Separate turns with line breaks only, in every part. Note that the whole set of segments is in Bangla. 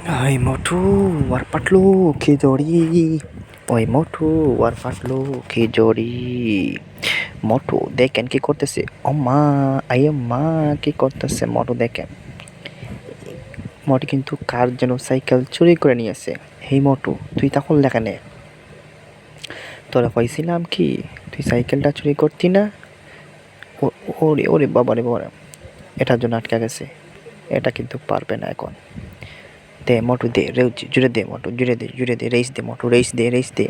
ওই মোটু আর কি জড়ি ওই মোটু আর পাটলু কি জড়ি মোটু দেখেন কি করতেছে ও মা আই মা কি করতেছে মোটু দেখেন মোটু কিন্তু কার যেন সাইকেল চুরি করে নিয়েছে হেই মোটু তুই তখন লেখা নে তোরা পাইছিলাম কি তুই সাইকেলটা চুরি করতি না ওরে ওরে বাবা রে বাবা এটার জন্য আটকে গেছে এটা কিন্তু পারবে না এখন দে, মোটু দে রেউ জুড়ে দে মোটু, জুড়ে দে জুড়ে দে রেস দে মোটু রেস দে রেস দে।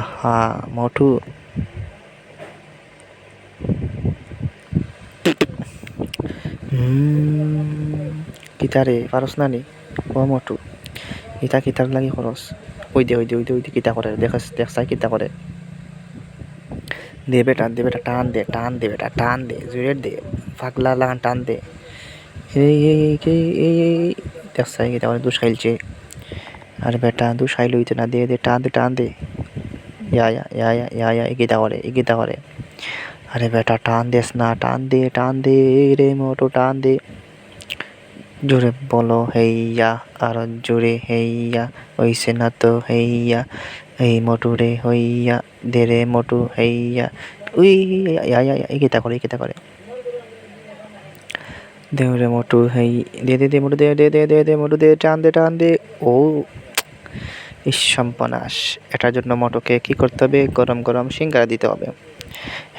আহা, মোটু। কিতারে, পারস না নি? ও মোটু। ইতা কিতার লাগি খরচ ওই দে ওই দে ওই দে ওই দে, কিতা করে দেখাস দেখছাই কিতা করে দে বেটা দে বেটা, টান দে টান দে বেটা, টান দে জুড়ে দে পাগলা লাগান টান দে। এই এই এই এই এই এই দেখছাই কিতা করে দুসাইলছে আর বেটা দুসাইল হইতে না দে দে টান দে টান দে ইয়া ইয়া ইয়া ইয়া ইয়া ইয়া এগিতা করে এগিতা করে আরে বেটা টান দেস না, টান দে টান দে রে মোটু, টান দে। জোরে বলো হেইয়া আর জোরে হেইয়া হইছে না তো হেইয়া এই মোটু রে হইয়া দে রে মোটু হেইয়া উই, ইয়া ইয়া ইয়া এগিতা করে এগিতা করে দে রে মোটু হেই দে দে দে মোটু দে দে দে দে দে মোটু দে টান দে টান দে ও ইস সর্বনাশ এটার জন্য মোটুকে কি করতে হবে গরম গরম সিঙ্গারা দিতে হবে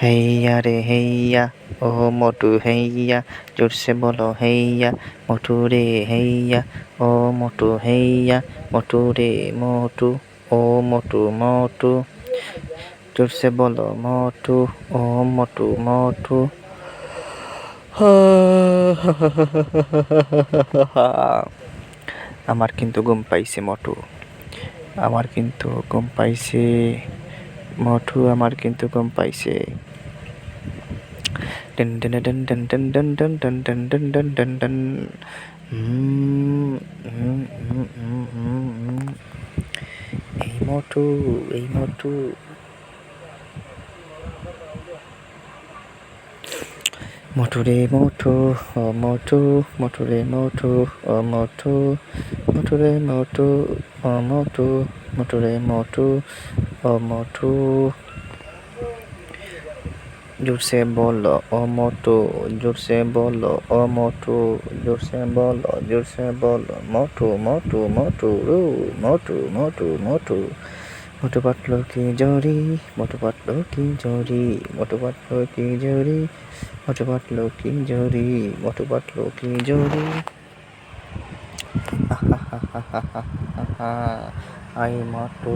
হেইয়া রে হেইয়া ও মোটু হেইয়া জোরসে বলো হেইয়া মোটু রে হেইয়া ও মোটু হেইয়া মোটু রে মোটু ও মোটু মোটু জোরসে বলো মোটু ও মোটু মোটু আমার কিন্তু ঘুম পাইছে মোটু আমার কিন্তু ঘুম পাইছে মোটু আমার কিন্তু ঘুম পাইছে ডন ডন ডন ডন ডন ডন ডন ডন ডন ডন ডন ডন ডন। এই মোটু এই মোটু মোটু রে মোটু ও মোটু মোটু রে মোটু ও মোটু মোটু রে মোটু ও মোটু মোটু রে ও মোটু জোরসে বলো ও মোটু জোরসে বলো ও মোটু জোরসে বলো জোরসে বলো মোটু মোটু মোটু রু মোটু মোটু মোটু মোটু পাটলো কি জরি মোটু পাটলো কি জরি মোটু পাটলো কি জরি মোটু পাটলো কি জরি মোটু পাটলো কি জরি আই মোটু